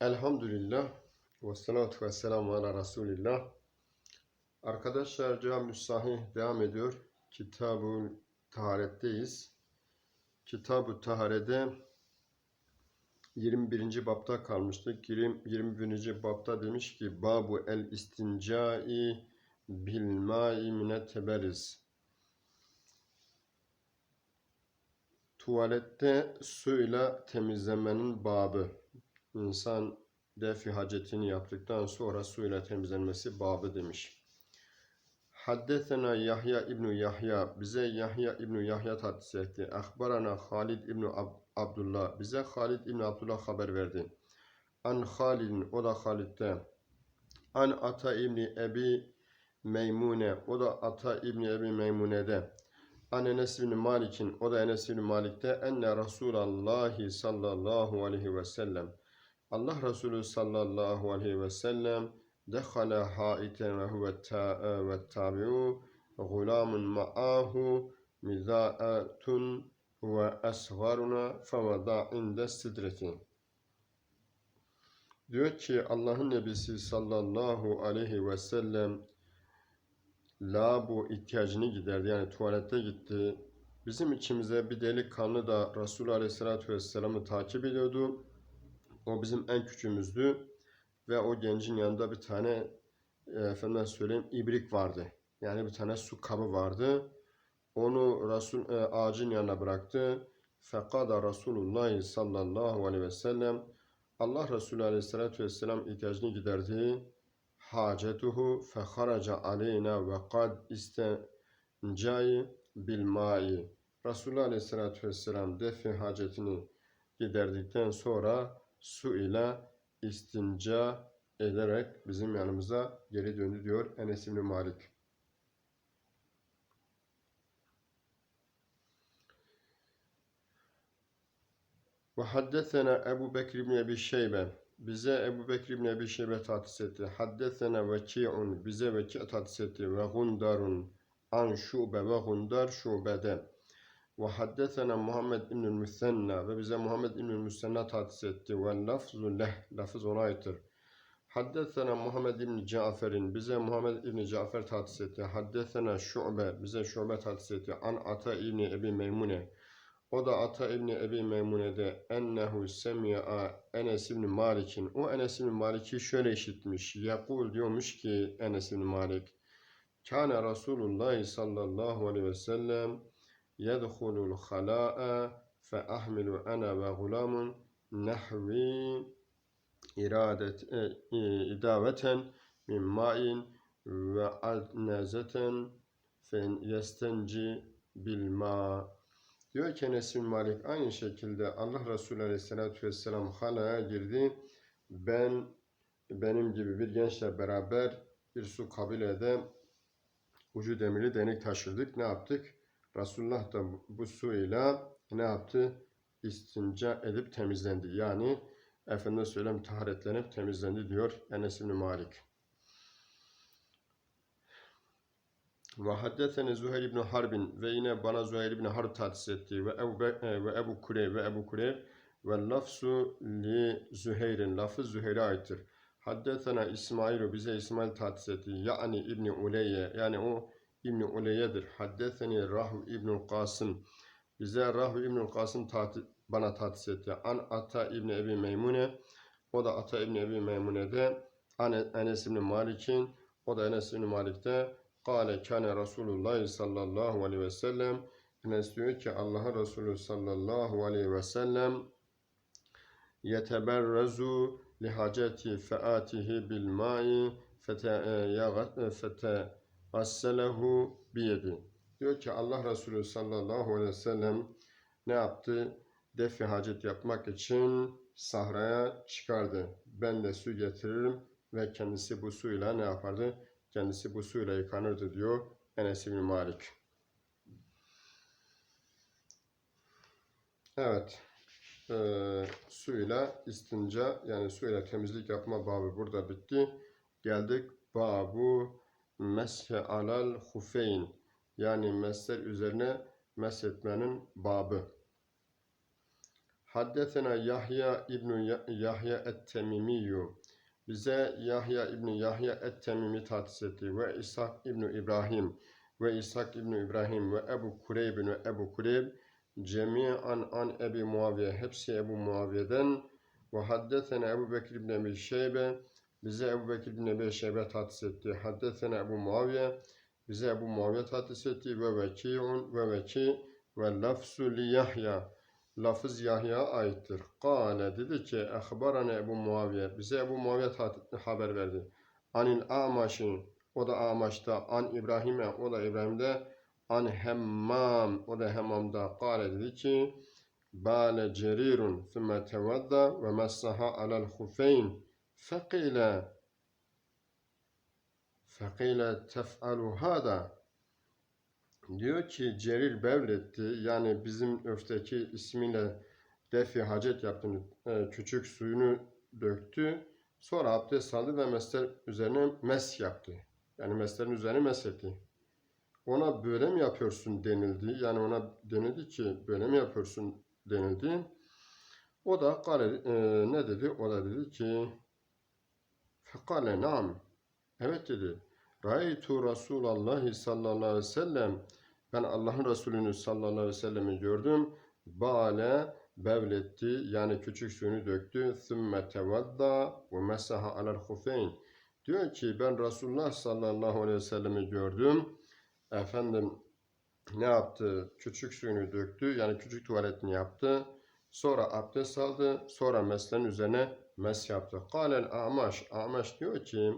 Elhamdülillah ve salatu ve selamu ala Resulillah. Arkadaşlar Cami Sahih devam ediyor. Kitab-ı Taharet'teyiz. Kitab-ı Taharet'de 21. bapta kalmıştık. 20, 21. bapta demiş ki Babu el istincai bil ma'i mine teberiz. Tuvalette suyla temizlemenin babı. İnsan defi hacetini yaptıktan sonra suyla temizlenmesi babı demiş. Haddesena Yahya İbnu Yahya bize Yahya İbnu Yahya tahsis etti. Akbarana Halid İbnu Ab- Abdullah bize Halid İbnu Abdullah haber verdi. An Halid'in o da Halid'de. An Ata İbni Ebi Meymune o da Ata İbni Ebi Meymune'de. An Enes bin Malik'in o da Enes bin Malik'te enne Resulallah sallallahu aleyhi ve sellem Allah Resulü sallallahu aleyhi ve sellem huve ta ve tabi'u gulamun ma'ahu mizaatun ve esgaruna fevada inde sidreti. Diyor ki Allah'ın Nebisi sallallahu aleyhi ve sellem bu ihtiyacını giderdi. Yani tuvalette gitti. Bizim içimize bir delikanlı da Resulü Aleyhisselatü Vesselam'ı takip ediyordu. O bizim en küçüğümüzdü. Ve o gencin yanında bir tane e, efendim söyleyeyim ibrik vardı. Yani bir tane su kabı vardı. Onu Resul e, ağacın yanına bıraktı. Fekada Resulullah sallallahu aleyhi ve sellem Allah Resulü aleyhissalatü vesselam ihtiyacını giderdi hacetuhu feharaca aleyna ve kad istencai bil mai. Resulullah Aleyhisselatü Vesselam defi hacetini giderdikten sonra su ile istinca ederek bizim yanımıza geri döndü diyor Enes İbni Malik. Ve haddesena Ebu Bekir İbni Ebi Şeybe bize Ebu Bekir İbni Ebi Şeybe tahsis etti. Haddesena veki'un bize veki tahsis etti. Ve gundarun an şube ve gundar şubede. Ve haddesena Muhammed İbnül Müsenna ve bize Muhammed İbnül Müsenna tahsis etti. Ve lafzu leh, lafız ona aittir. Haddesena Muhammed İbni Cafer'in bize Muhammed İbni Cafer tahsis etti. Haddesena Şube bize Şube tahsis etti. An Ata İbni Ebi Meymune. O da Ata İbni Ebi Meymune'de ennehu semi'a Enes İbni Malik'in. O Enes İbni Malik'i şöyle işitmiş. Yakul diyormuş ki Enes İbni Malik. Kâne Resulullah sallallahu aleyhi ve sellem nehvi iradet e, e, idaveten min ma'in ve alnezeten fe yestenci bil ma' Diyor ki Enes bin Malik aynı şekilde Allah Resulü Aleyhisselatü Vesselam halaya girdi. Ben benim gibi bir gençle beraber bir su kabilede ucu demirli denek taşırdık. Ne yaptık? Resulullah da bu suyla ne yaptı? İstinca edip temizlendi. Yani Efendime söyleyeyim taharetlenip temizlendi diyor Enes bin Malik. Ve haddesene Züheyr ibn Harbin ve yine bana Züheyr ibn Harb tahsis etti ve Ebu, e, ve Ebu Kureyb ve Ebu Kureyb ve lafzu li Züheyr'in lafı Züheyr'e aittir. Haddesena İsmail bize İsmail tahsis etti. Yani İbni Uleyye yani o İbni Uleyye'dir. Haddeseni Rahu İbn Kasım. Bize Rahu İbn Kasım tahti- bana tahsis etti. An Ata İbni Ebi Meymune. O da Ata İbni Ebi Meymune'de. An Enes İbni Malik'in. O da Enes İbni Malik'te. Kale kâne Resulullah sallallahu aleyhi ve sellem. Enes diyor ki Allah'ın Resulü sallallahu aleyhi ve sellem yeteberrezu lihaceti featihi bil ma'i fete asselehu biyedi. Diyor ki Allah Resulü sallallahu aleyhi ve sellem ne yaptı? Defi hacet yapmak için sahraya çıkardı. Ben de su getiririm ve kendisi bu suyla ne yapardı? Kendisi bu suyla yıkanırdı diyor Enes bin Malik. Evet. Ee, suyla istinca yani suyla temizlik yapma babı burada bitti. Geldik babu meshe alal hufeyn yani mesler üzerine meshetmenin babı. Haddesena Yahya İbnu Ya- Yahya et-Temimiyu. Bize Yahya İbni Yahya et-Temimi tahsis etti. Ve İshak İbni İbrahim. Ve İshak İbni İbrahim ve Ebu Kureyb ve Ebu Kureyb. Cemi'an an Ebi Muaviye. Hepsi Ebu Muaviye'den. Ve haddesena Ebu Bekir İbni Ebi Şeybe. Bize Ebu Bekir İbni Ebi Şeybe tahsis etti. Haddesena Ebu Muaviye. Bize Ebu Muaviye tahsis etti. Ve Veki'un ve Veki. Ve lafzu li Yahya lafız Yahya'ya aittir. Kale dedi ki ehbarane Ebu Muaviye bize Ebu Muaviye haber verdi. Anil Amaş'ı o da Amaş'ta an İbrahim'e o da İbrahim'de an Hemmam o da Hemmam'da kale dedi ki Bale cerirun thumme tevadda ve massaha alel hufeyn fekile fekile tef'alu hada Diyor ki Cerir Bevletti yani bizim öfteki ismiyle defi hacet yaptığını e, küçük suyunu döktü. Sonra abdest aldı ve mesler üzerine mes yaptı. Yani meslerin üzerine mes etti. Ona böyle mi yapıyorsun denildi. Yani ona denildi ki böyle mi yapıyorsun denildi. O da e, ne dedi? O da dedi ki fekale nam. Evet dedi. Raitu Resulallah sallallahu aleyhi ve sellem ben Allah'ın Resulü'nü sallallahu aleyhi ve sellem'i gördüm. Bale bevletti yani küçük suyunu döktü. Sümme tevadda ve mesaha alel hufeyn. Diyor ki ben Resulullah sallallahu aleyhi ve sellem'i gördüm. Efendim ne yaptı? Küçük suyunu döktü. Yani küçük tuvaletini yaptı. Sonra abdest aldı. Sonra mesleğin üzerine mes yaptı. Kâlel amaş. Amaş diyor ki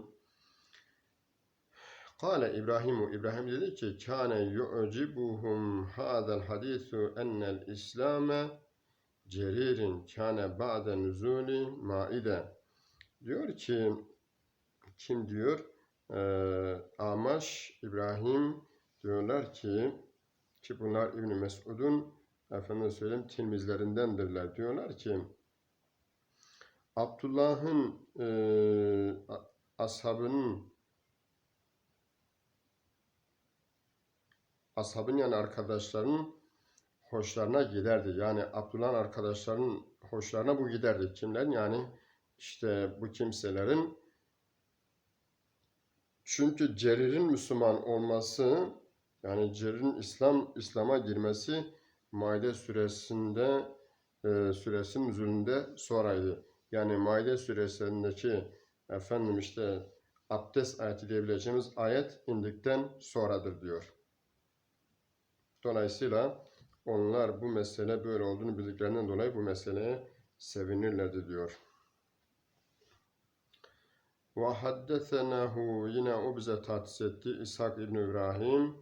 Kale İbrahimu İbrahim dedi ki kâne yu'cibuhum hadal hadisu ennel İslame ceririn kâne ba'de nüzuli maide diyor ki kim diyor Ee, Amaş İbrahim diyorlar ki ki bunlar İbn Mesud'un efendim söyleyeyim tilmizlerindendirler diyorlar ki Abdullah'ın e, ashabının ashabın yani arkadaşların hoşlarına giderdi. Yani Abdullah'ın arkadaşlarının hoşlarına bu giderdi. Kimlerin? Yani işte bu kimselerin çünkü Cerir'in Müslüman olması yani Cerir'in İslam İslam'a girmesi Maide suresinde e, suresinin nüzulünde sonraydı. Yani Maide suresindeki efendim işte abdest ayeti diyebileceğimiz ayet indikten sonradır diyor. Dolayısıyla onlar bu mesele böyle olduğunu bildiklerinden dolayı bu meseleye sevinirlerdi diyor. Ve haddesenahu yine o bize tahsis etti İshak İbni İbrahim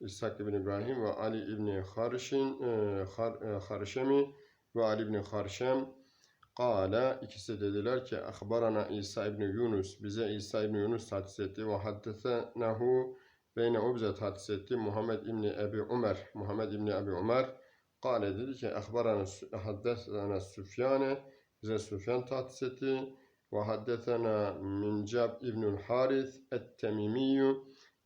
İshak İbni İbrahim ve Ali İbni Harşin e, Har, e, Harşemi ve Ali İbni Harşem Kale ikisi dediler ki Akbarana İsa İbni Yunus bize İsa İbni Yunus tahsis etti ve haddesenahu Beyne o bize tahsis etti. Muhammed İbni Ebi Ömer. Muhammed İbni Ebi Ömer. Kale dedi ki Akbarana haddesena Süfyane. Bize Süfyan tahsis etti. Ve haddesena Mincab İbnül Haris et-Temimiyyü.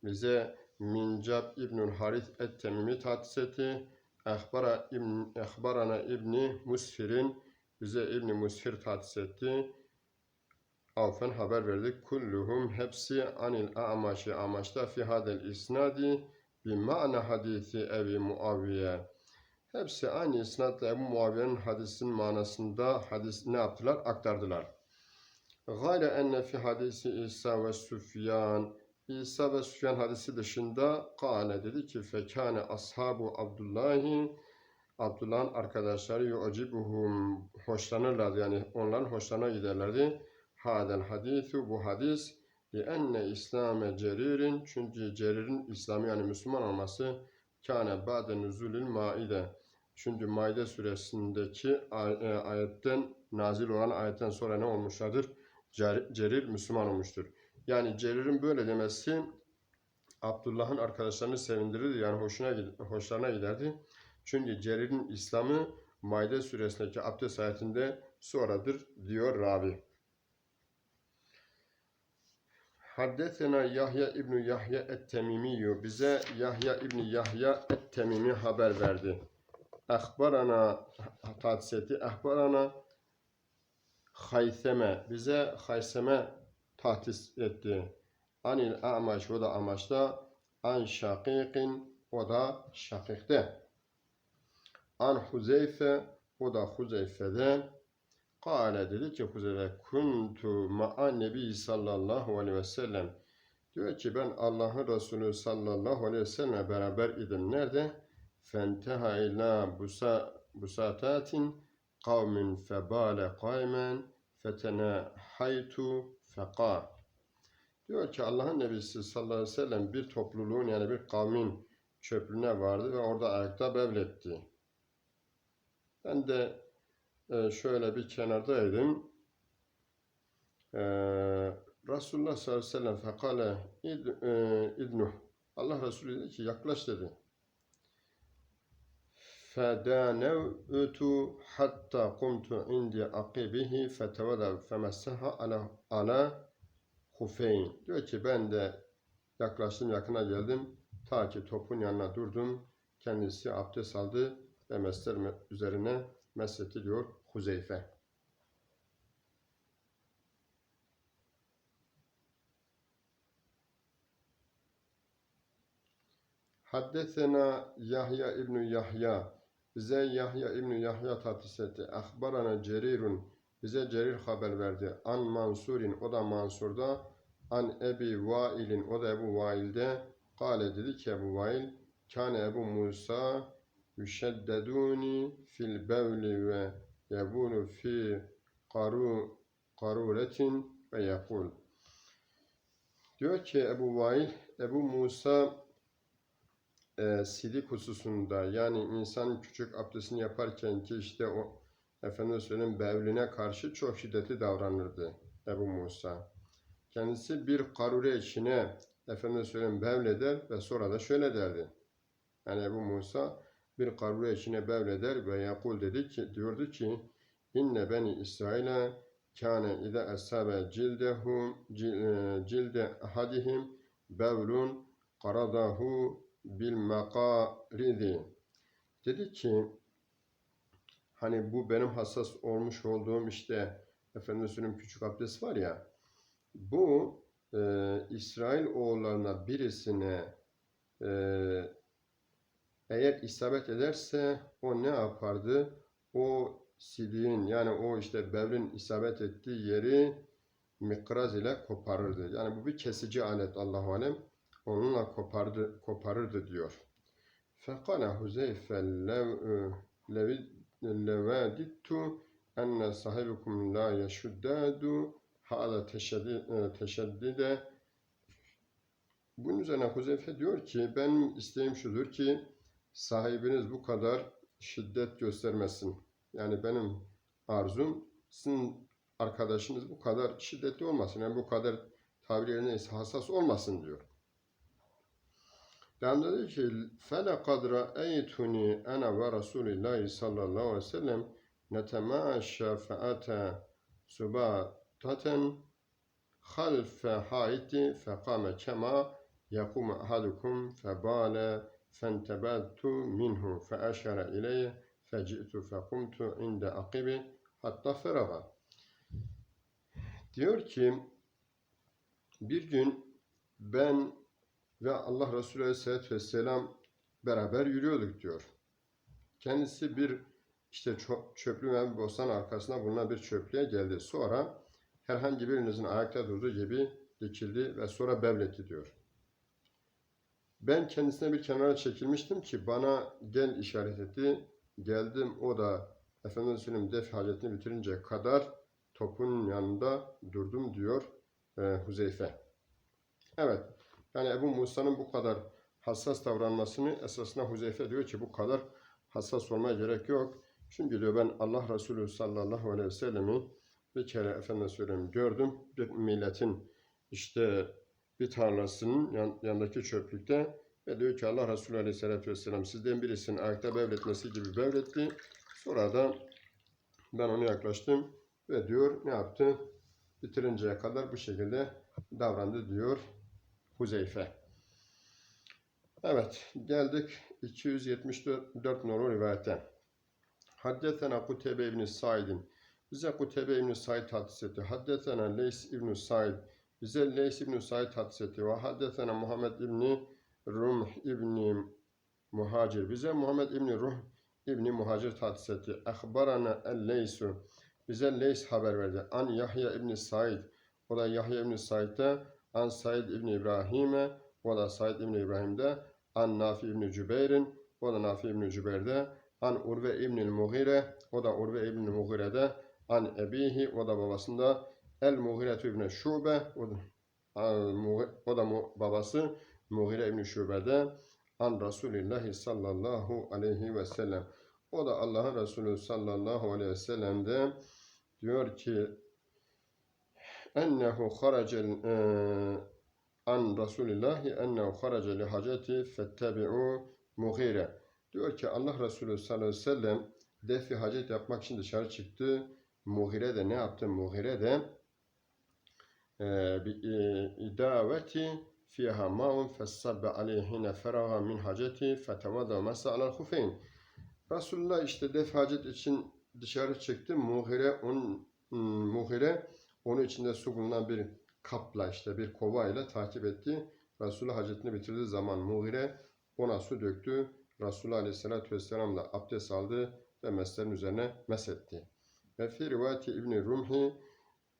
Bize Mincab İbnül Haris et-Temimi tahsis etti. Akbara İbn, Akbarana İbni Mushir'in. Bize İbni Mushir tahsis etti. Avfen haber verdik. Kulluhum hepsi anil a'maşi amaşta fi hadel isnadi bi ma'na hadisi Ebi Muaviye. Hepsi aynı isnatla Ebu Muaviye'nin hadisinin manasında hadis ne yaptılar? Aktardılar. Gayre enne fi hadisi İsa ve Süfyan. İsa ve Süfyan hadisi dışında kâne dedi ki fekâne ashabu Abdullahi Abdullah'ın arkadaşları yu'cibuhum hoşlanırlardı yani onların hoşlarına giderlerdi. Hadel hadisu bu hadis li enne İslam'e ceririn çünkü ceririn İslam'ı yani Müslüman olması kâne ba'de nüzulül maide çünkü Maide suresindeki e, ayetten nazil olan ayetten sonra ne olmuşlardır? Cer- Cerir Müslüman olmuştur. Yani Cerir'in böyle demesi Abdullah'ın arkadaşlarını sevindirirdi. Yani hoşuna hoşlarına giderdi. Çünkü Cerir'in İslam'ı Maide suresindeki abdest ayetinde sonradır diyor ravi. Haddesena Yahya İbni Yahya et-Temimiyyü bize Yahya İbni Yahya et-Temimi haber verdi. ahbarana tahsis etti. Ahbarana Hayseme bize Hayseme tahsis etti. Anil Amaş o da Amaş'ta an Şakikin o da Şakik'te. An Huzeyfe o da Huzeyfe'de. Kale dedi ki Huzeyfe kuntu ma'a nebi sallallahu aleyhi ve sellem. Diyor ki ben Allah'ın Resulü sallallahu aleyhi ve sellem beraber idim. Nerede? Fenteha ila busa, busatatin kavmin febale kaymen fetenahaytu feka. Diyor ki Allah'ın Nebisi sallallahu aleyhi ve sellem bir topluluğun yani bir kavmin çöplüğüne vardı ve orada ayakta bevletti. Ben de e, şöyle bir kenardaydım. E, Resulullah sallallahu aleyhi ve sellem fekale e, idnuh. Allah Resulü dedi ki yaklaş dedi. Fedanevtu hatta kumtu indi akibihi fetevedev femessaha ala, ala hufeyn. Diyor ki ben de yaklaştım yakına geldim. Ta ki topun yanına durdum. Kendisi abdest aldı ve mesler üzerine mesletti diyor Huzeyfe. Haddesena Yahya İbni Yahya. Bize Yahya İbni Yahya tahsis etti. Ahbarana Cerirun. Bize Cerir haber verdi. An Mansurin. O da Mansur'da. An Ebi Vail'in. O da Ebu Vail'de. Kale dedi ki Ebu Vail. Kâne Ebu Musa yüşeddedûni fil bevli ve yebûnu fi karu, karuretin ve yakul. Diyor ki Ebu Vail, Ebu Musa e, sidik hususunda yani insan küçük abdestini yaparken ki işte o efendim söyleyeyim bevline karşı çok şiddetli davranırdı Ebu Musa. Kendisi bir karure içine efendim söyleyeyim bevleder ve sonra da şöyle derdi. Yani Ebu Musa bir karure içine bevleder ve yakul dedi ki diyordu ki inne beni İsrail'e kâne ide esabe cildehu cil- cilde ahadihim bevlun qaradahu bil makaridi. Dedi ki hani bu benim hassas olmuş olduğum işte efendim söyleyeyim küçük abdest var ya bu e, İsrail oğullarına birisine e, eğer isabet ederse o ne yapardı? O sidiğin yani o işte bevrin isabet ettiği yeri mikraz ile koparırdı. Yani bu bir kesici alet Allahu alem. Onunla kopardı, koparırdı diyor. Fekale Huzeyfe lev, levadittu enne sahibukum la yeşuddadu hala teşeddide bunun üzerine Huzeyfe diyor ki benim isteğim şudur ki sahibiniz bu kadar şiddet göstermesin. Yani benim arzum sizin arkadaşınız bu kadar şiddetli olmasın. Yani bu kadar tabiri yerine hassas olmasın diyor. Devamında diyor ki فَلَقَدْ رَأَيْتُنِي أَنَا وَرَسُولِ اللّٰهِ صَلَّى اللّٰهُ عَلَيْهِ وسلم نَتَمَاشَى فَأَتَى سُبَاتَةً خَلْفَ حَائِطِ فَقَامَ كَمَا يَقُومُ أَحَدُكُمْ فَبَالَ فَانْتَبَذْتُ مِنْهُ فَأَشَارَ إِلَيَّ فَجِئْتُ فَقُمْتُ عِنْدَ عَقِبِ hatta feraga. Diyor ki bir gün ben ve Allah Resulü Aleyhisselatü Vesselam beraber yürüyorduk diyor. Kendisi bir işte çö- çöplüğün ve bir bostan arkasında bulunan bir çöplüğe geldi. Sonra herhangi birinizin ayakta durduğu gibi dikildi ve sonra bevletti diyor. Ben kendisine bir kenara çekilmiştim ki bana gel işaret etti. Geldim o da Efendimiz Aleyhisselam def hacetini bitirince kadar topun yanında durdum diyor e, Huzeyfe. Evet. Yani Ebu Musa'nın bu kadar hassas davranmasını esasında Huzeyfe diyor ki bu kadar hassas olmaya gerek yok. Çünkü diyor ben Allah Resulü sallallahu aleyhi ve sellemi bir kere efendim söyleyeyim gördüm. Bir milletin işte bir tarlasının yan, yanındaki çöplükte ve diyor ki Allah Resulü aleyhissalatü vesselam sizden birisinin ayakta bevletmesi gibi bevletti. Sonra da ben ona yaklaştım ve diyor ne yaptı? Bitirinceye kadar bu şekilde davrandı diyor Huzeyfe. Evet geldik 274 numaralı rivayete. Haddetena Kutebe İbni Said'in. Bize Kutebe İbni Said hadis etti. Haddetena Leys İbni Said. Bize Leys İbni Said hadis etti. Ve haddetena Muhammed İbni Rumh İbni Muhacir. Bize Muhammed İbni Ruh İbni Muhacir hadis etti. Akhbarana el-Leysu. Bize Leys haber verdi. An Yahya İbni Said. O da Yahya İbni Said'de. An Said İbni İbrahim'e. O da Said İbni İbrahim'de. An Nafi İbni Cübeyr'in. O da Nafi İbni Cübeyr'de. An Urve İbni Mughire. O da Urve İbni Mughire'de. An Ebihi. O da babasında. El Mughire İbni Şube. O da, mu- babası Mughire İbni Şube'de. An Resulillahi sallallahu aleyhi ve sellem. O da Allah'ın Resulü sallallahu aleyhi ve sellem'de diyor ki ennehu haracel eee, an Resulillahi ennehu harace li haceti fettebi'u mughire. Diyor ki Allah Resulü sallallahu aleyhi ve sellem defi hacet yapmak için dışarı çıktı. Mughire de ne yaptı? Mughire de eee, idaveti fiha ma'un fessabbe aleyhine feraha min haceti fetevada masa alel hufeyn. Resulullah işte def hacet için dışarı çıktı. Mughire on Mughire onu içinde su bulunan bir kapla işte bir kova ile takip etti. Resulullah hacetini bitirdiği zaman Mughire ona su döktü. Resulullah Aleyhisselatü Vesselam da abdest aldı ve meslerin üzerine mesetti. Ve fi rivayeti İbni Rumhi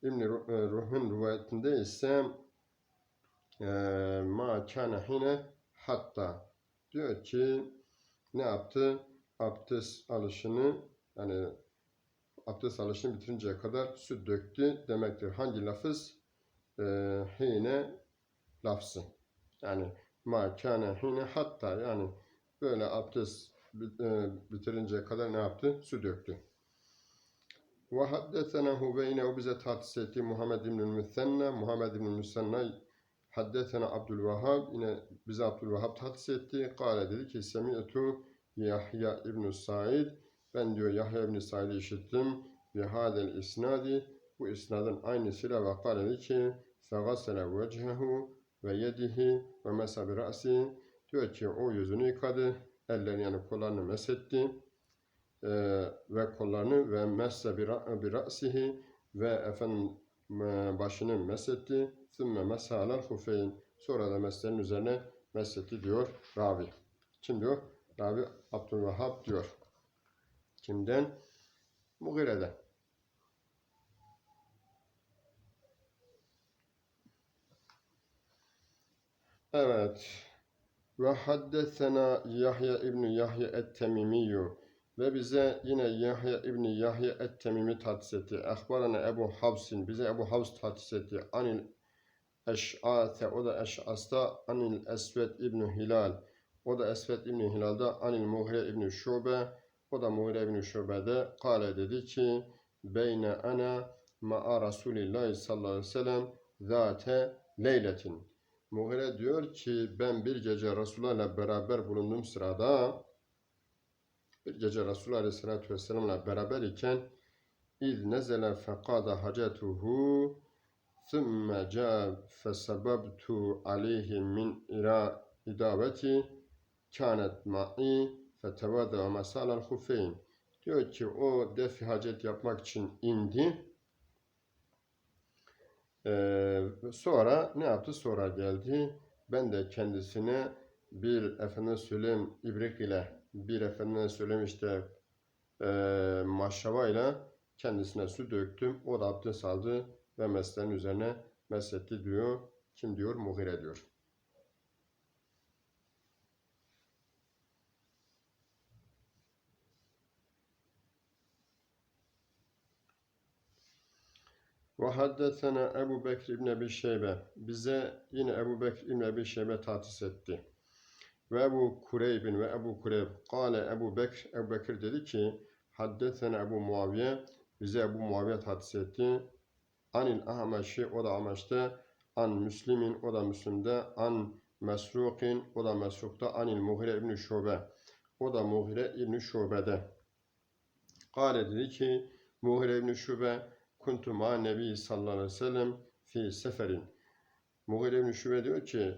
İbni Ru- e, Ruh'un rivayetinde ise e, ma kâne hatta diyor ki ne yaptı? Abdest alışını yani abdest alışını bitirinceye kadar su döktü demektir. Hangi lafız? E, hine lafzı. Yani ma kâne hine hatta yani böyle abdest e, bitirinceye kadar ne yaptı? Su döktü. Ve haddesenehu beyne o bize etti Muhammed İbn-i Müthenne, Muhammed İbn-i Müthenne haddesene Abdülvehhab, yine bize Abdülvehhab tahsis etti. Kale dedi ki, Semi'tu Yahya İbn-i Said, ben diyor Yahya İbn-i Said'i işittim. Bi hadel isnadi, bu isnadın aynısıyla ve kale dedi ki, fegasele vecehu ve yedihi ve mesa bi ra'si, diyor ki o yüzünü yıkadı, ellerini yani kollarını mesetti e, ve kollarını ve messe bir, ra- bir ra'sihi ve efendim e, başını mesetti. Sümme mesalar hufeyn. Sonra da meslerin üzerine mesetti diyor Ravi. Kim diyor? Ravi Abdülvehhab diyor. Kimden? Mughire'den. Evet. Ve haddesena Yahya İbni Yahya et-Temimiyyü. Ve bize yine Yahya İbni Yahya et-Temimi tahsis etti. Ahbarana Ebu Havsin. Bize Ebu Havs tahsis etti. Anil Eş'ate. O da Eş'as'ta Anil Esved İbni Hilal. O da Esved İbni Hilal'da Anil Muhre İbni Şube. O da Muhre İbni Şube'de. Kale dedi ki Beyne ana ma'a Resulillahi sallallahu aleyhi ve sellem zate leyletin. Mughire diyor ki ben bir gece Resulullah ile beraber bulunduğum sırada bir gece Resulullah Aleyhisselatü Vesselam'la beraber iken İz nezele fekada hacetuhu Sümme ca fesebebtu aleyhi min ira idaveti kânet ma'i fetevâdâ mesâlel hufeyn. Diyor ki o defi hacet yapmak için indi. Ee, sonra ne yaptı? Sonra geldi. Ben de kendisine bir efendim söyleyeyim ibrik ile bir efendim söyleyeyim işte e, maşrava ile kendisine su döktüm. O da abdest aldı ve mesleğin üzerine mesletti diyor. Kim diyor? Mughire diyor. Ve haddesena Ebu Bekir İbni Ebi Şeybe. Bize yine Ebu Bekir İbni Ebi Şeybe tahsis etti. Ve Ebu Kureybin ve Ebu Kureyb. Kale Ebu Bekir, Ebu Bekir dedi ki, haddesena Ebu Muaviye. Bize Ebu Muaviye tahsis etti. Anil Ahmeşi, o da Ahmeş'te. An Müslimin, o da Müslim'de. An Mesrukin, o da Mesruk'ta. Anil Muhire İbni Şube. O da Muhire İbni Şube'de. Kale dedi ki, Muhire İbni Şube, kuntu ma nebi sallallahu aleyhi ve sellem fi seferin. Mughire ibn Şube diyor ki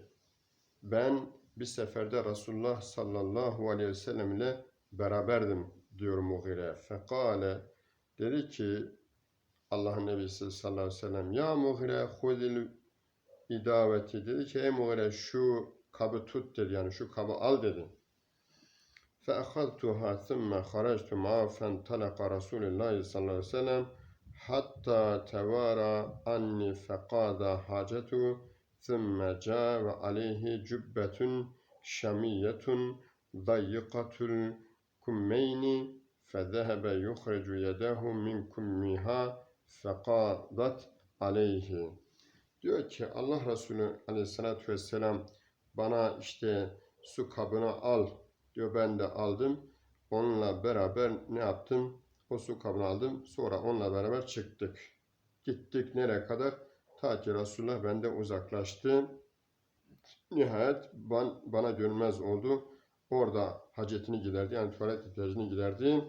ben bir seferde Resulullah sallallahu aleyhi ve sellem ile beraberdim diyor Mughire. Fekale dedi ki Allah'ın Nebisi sallallahu aleyhi ve sellem ya Mughire hudil idaveti dedi ki ey Mughire şu kabı tut dedi yani şu kabı al dedi. فأخذتها ثم خرجت معه فانطلق رسول الله صلى الله عليه وسلم حتى توارى عني فقاد حاجته Thumma ca ve aleyhi cübbetun şamiyetun dayyikatul kummeyni fezehebe yuhrecu yedehu min kummiha fekadat aleyhi. Diyor ki Allah Resulü aleyhissalatü vesselam bana işte su kabını al diyor ben de aldım. Onunla beraber ne yaptım? O su kabını aldım. Sonra onunla beraber çıktık. Gittik nereye kadar? Ta ki Resulullah benden uzaklaştı. Nihayet ban- bana dönmez oldu. Orada hacetini giderdi. Yani tuvalet ihtiyacını giderdi.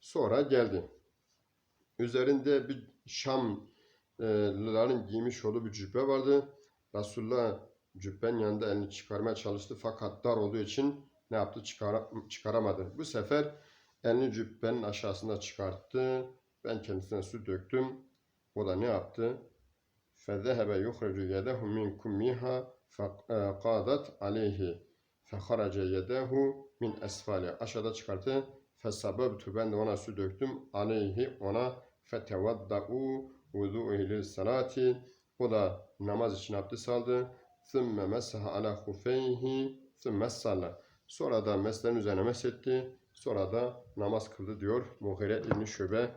Sonra geldi. Üzerinde bir Şamlıların giymiş olduğu bir cübbe vardı. Resulullah cübbenin yanında elini çıkarmaya çalıştı. Fakat dar olduğu için ne yaptı? Çıkara, çıkaramadı. Bu sefer elini cübbenin aşağısına çıkarttı. Ben kendisine su döktüm. O da ne yaptı? فَذَهَبَ يُخْرَجُ يَدَهُ مِنْ كُمِّهَا فَقَادَتْ عَلَيْهِ فَخَرَجَ يَدَهُ مِنْ أَسْفَالِ Aşağıda çıkarttı. فَسَبَبْتُ Ben de ona su döktüm. عَلَيْهِ Ona فَتَوَدَّعُوا وُضُوءِ لِلْسَلَاتِ O da namaz için abdest aldı. ثُمَّ مَسَحَ عَلَى خُفَيْهِ ثُمَّ صَلَّى Sonra da mesleğin üzerine mesetti. Sonra da namaz kıldı diyor Mughire İbni Şube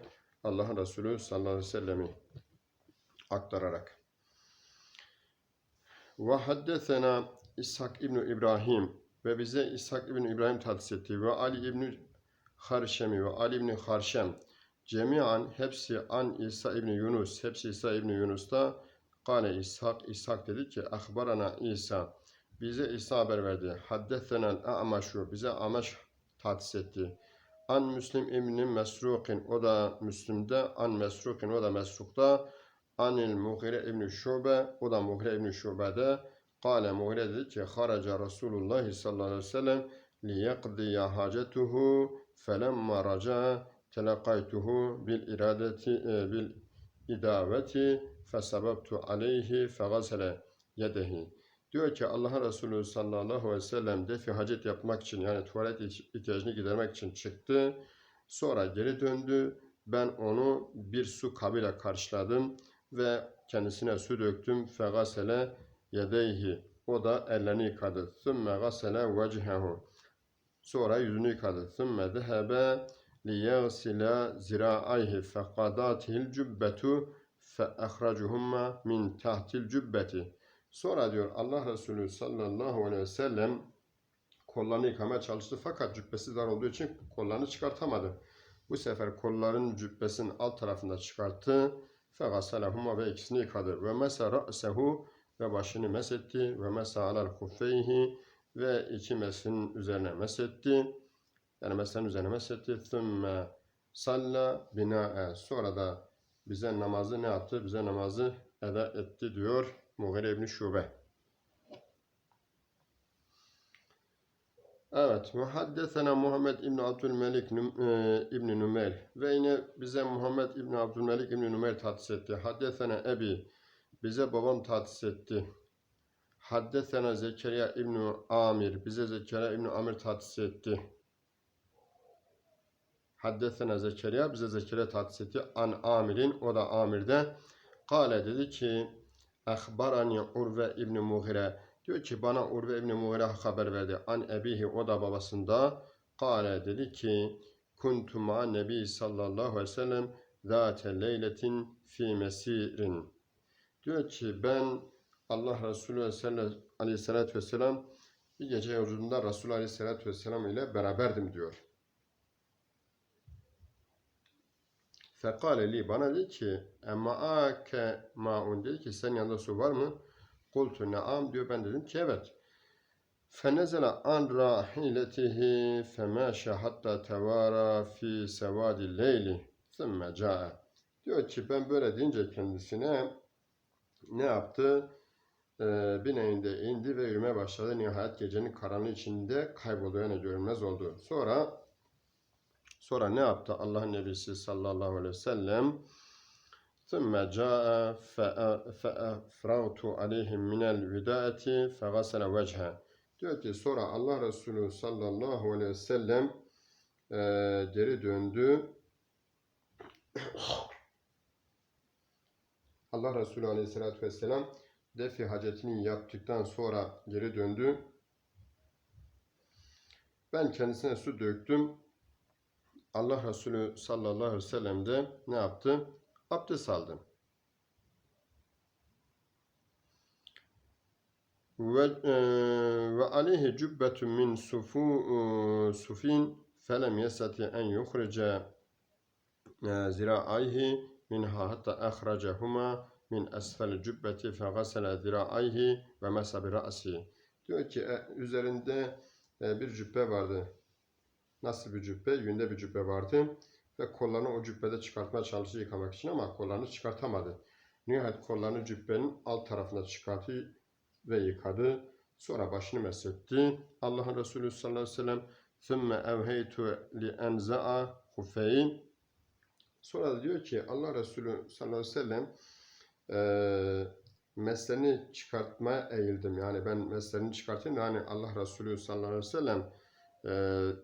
Allah'ın Resulü sallallahu aleyhi ve sellem'i aktararak. Ve haddesena İshak İbni İbrahim ve bize İshak İbni İbrahim tahsis etti ve Ali İbni Harşemi ve Ali İbni Harşem cemiyan hepsi an İsa İbni Yunus hepsi İsa İbni Yunus'ta Kale İshak İshak dedi ki ahbarana İsa bize İsa haber verdi. Haddethenel a'maşu bize amaş tahsis etti. An Müslim İbni Mesrukin o da Müslim'de an Mesrukin o da Mesruk'ta Anil Mughire İbni Şube o da Mughire İbni Şube'de Kale Mughire dedi ki Haraca Resulullah sallallahu aleyhi ve sellem liyaqdiye hacetuhu felemma raca telakaytuhu bil iradeti e, bil idaveti fesebebtu aleyhi fegasele yedehi Diyor ki Allah Resulü sallallahu aleyhi ve sellem defi hacet yapmak için yani tuvalet ihtiyacını gidermek için çıktı. Sonra geri döndü. Ben onu bir su kabıyla karşıladım ve kendisine su döktüm. Fegasele yedeyhi. O da ellerini yıkadı. Sümme gasele vecihehu. Sonra yüzünü yıkadı. Sümme dehebe liyagsila zira'ayhi fekadatil cübbetu feehracuhumma min tahtil cübbeti. Sonra diyor Allah Resulü sallallahu aleyhi ve sellem kollarını yıkamaya çalıştı fakat cübbesi dar olduğu için kollarını çıkartamadı. Bu sefer kolların cübbesinin alt tarafında çıkarttı. Fegaselehuma ve ikisini yıkadı. Ve mesa ra'sehu ve başını mesetti. Ve mesa alal kuffeyhi ve iki mesin üzerine mesetti. Yani mesleğin üzerine mesetti. Thümme salla binae. Sonra da bize namazı ne yaptı? Bize namazı eda etti diyor Mughire İbni Şube. Evet. Muhaddesena Muhammed İbni Abdülmelik e, İbni Numeyr. Ve yine bize Muhammed İbni Abdülmelik İbni Numeyr tahsis etti. Haddesena Ebi. Bize babam tahsis etti. Haddesena Zekeriya İbni Amir. Bize Zekeriya İbni Amir tahsis etti. Haddesena Zekeriya. Bize Zekeriya tahsis etti. An Amir'in. O da Amir'de. Kale dedi ki Ahbarani Urve İbni Mughire. Diyor ki bana Urve İbni Mughire haber verdi. An ebihi o da babasında. Kale dedi ki kuntu ma nebi sallallahu aleyhi ve sellem zate leyletin fi mesirin. Diyor ki ben Allah Resulü aleyhissalatü vesselam bir gece yolculuğunda Resulü aleyhissalatü vesselam ile beraberdim diyor. Fekale li bana dedi ki emma ake maun dedi ki senin yanında su var mı? Kultu naam diyor ben dedim ki evet. An rahiletihi femaşe hatta tevara fi sevadi leyli sümme cae. Diyor ki ben böyle deyince kendisine ne yaptı? Ee, bineğinde indi ve yürümeye başladı. Nihayet gecenin karanlığı içinde kayboldu yani görünmez oldu. Sonra Sonra ne yaptı Allah'ın Nebisi sallallahu aleyhi ve sellem? ثم جاء فأفرغت عليهم من الوداءة فغسل وجهه. Diyor ki sonra Allah Resulü sallallahu aleyhi ve sellem eee, geri döndü. Allah Resulü aleyhissalatü vesselam defi hacetini yaptıktan sonra geri döndü. Ben kendisine su döktüm. Allah Resulü sallallahu aleyhi ve sellem de ne yaptı? Abdest aldı. Ve, e, ve aleyhi cübbetun min sufu, e, sufin felem yesati en yukhrice e, zira'ayhi minha hatta ahracahuma min esfel cübbeti fegasele zira'ayhi ve mesa bi ra'si. Diyor ki e, üzerinde e, bir cübbe vardı. Nasıl bir cübbe? Yünde bir cübbe vardı Ve kollarını o cübbede çıkartmaya çalıştı yıkamak için ama kollarını çıkartamadı. Nihayet kollarını cübbenin alt tarafına çıkarttı ve yıkadı. Sonra başını mesetti. Allah'ın Resulü sallallahu aleyhi ve sellem ثُمَّ اَوْهَيْتُ لِاَنْزَعَ خُفَيْنِ Sonra da diyor ki Allah Resulü sallallahu aleyhi ve sellem eee meslerini çıkartmaya eğildim. Yani ben meslerini çıkartayım da hani Allah Resulü sallallahu aleyhi ve sellem eee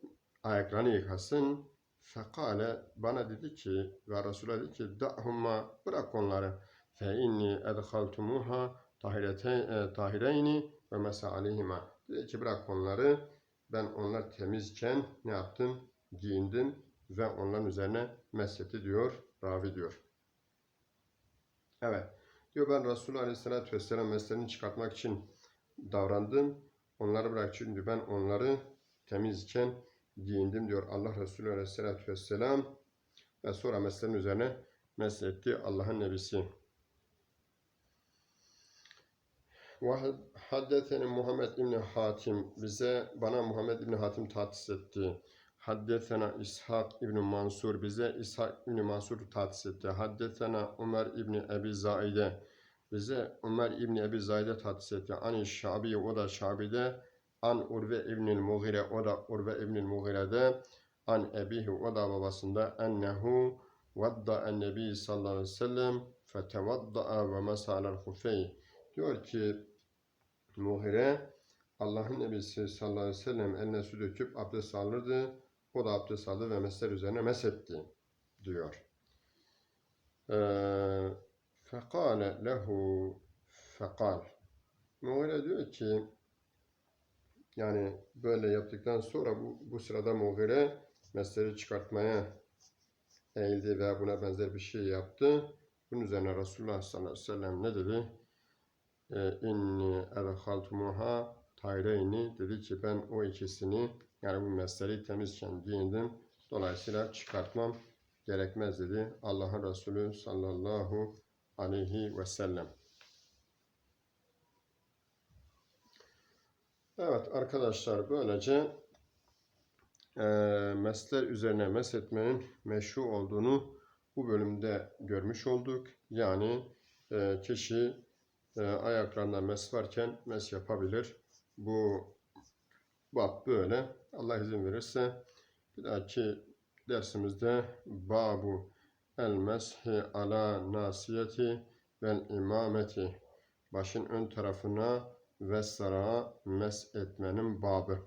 ayaklarını yıkasın. Fekale bana dedi ki ve Resulü dedi ki da'humma bırak onları. Fe inni edhaltumuha tahirete- tahireyni ve mesa aleyhima. Dedi ki bırak onları. Ben onlar temizken ne yaptım? Giyindim ve onların üzerine mesetti diyor. Ravi diyor. Evet. Diyor ben Resulü Aleyhisselatü Vesselam meslerini çıkartmak için davrandım. Onları bırak çünkü ben onları temizken giyindim diyor Allah Resulü Aleyhisselatü Vesselam. Ve sonra mesleğin üzerine mesletti Allah'ın Nebisi. Ve haddetheni Muhammed İbni Hatim bize bana Muhammed İbni Hatim tahsis etti. Haddethena İshak İbni Mansur bize İshak İbni Mansur tahsis etti. Haddethena Ömer İbni Ebi Zaide bize Ömer İbni Ebi Zaide tahsis etti. Ani Şabi o da Şabi'de An Urve İbnil Mughire o da Urve İbnil Mughire'de An Ebihi o da babasında ennehu vadda en nebi sallallahu aleyhi ve sellem fetevadda'a ve mesalel hufey diyor ki Mughire Allah'ın Nebisi sallallahu aleyhi ve sellem eline su döküp abdest alırdı. O da abdest aldı ve mesler üzerine mesetti diyor. Ee, fekale lehu fekal Mughire diyor ki yani böyle yaptıktan sonra bu, bu sırada Mughire mesleri çıkartmaya eğildi ve buna benzer bir şey yaptı. Bunun üzerine Resulullah sallallahu aleyhi ve sellem ne dedi? Ee, İnni edhaltumuha tayreyni dedi ki ben o ikisini yani bu mesleri temizken giyindim. Dolayısıyla çıkartmam gerekmez dedi Allah'ın Resulü sallallahu aleyhi ve sellem. Evet arkadaşlar böylece e, mesler üzerine meshetmenin meşru olduğunu bu bölümde görmüş olduk. Yani e, kişi e, ayaklarında mes varken mes yapabilir. Bu bab böyle. Allah izin verirse bir dahaki dersimizde babu el meshi ala nasiyeti vel imameti başın ön tarafına ve sara mes etmenin babı.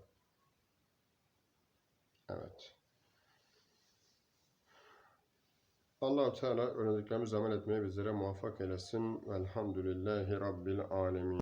Evet. Allah-u Teala öğrendiklerimizi amel etmeye bizlere muvaffak eylesin. Velhamdülillahi Rabbil alemin.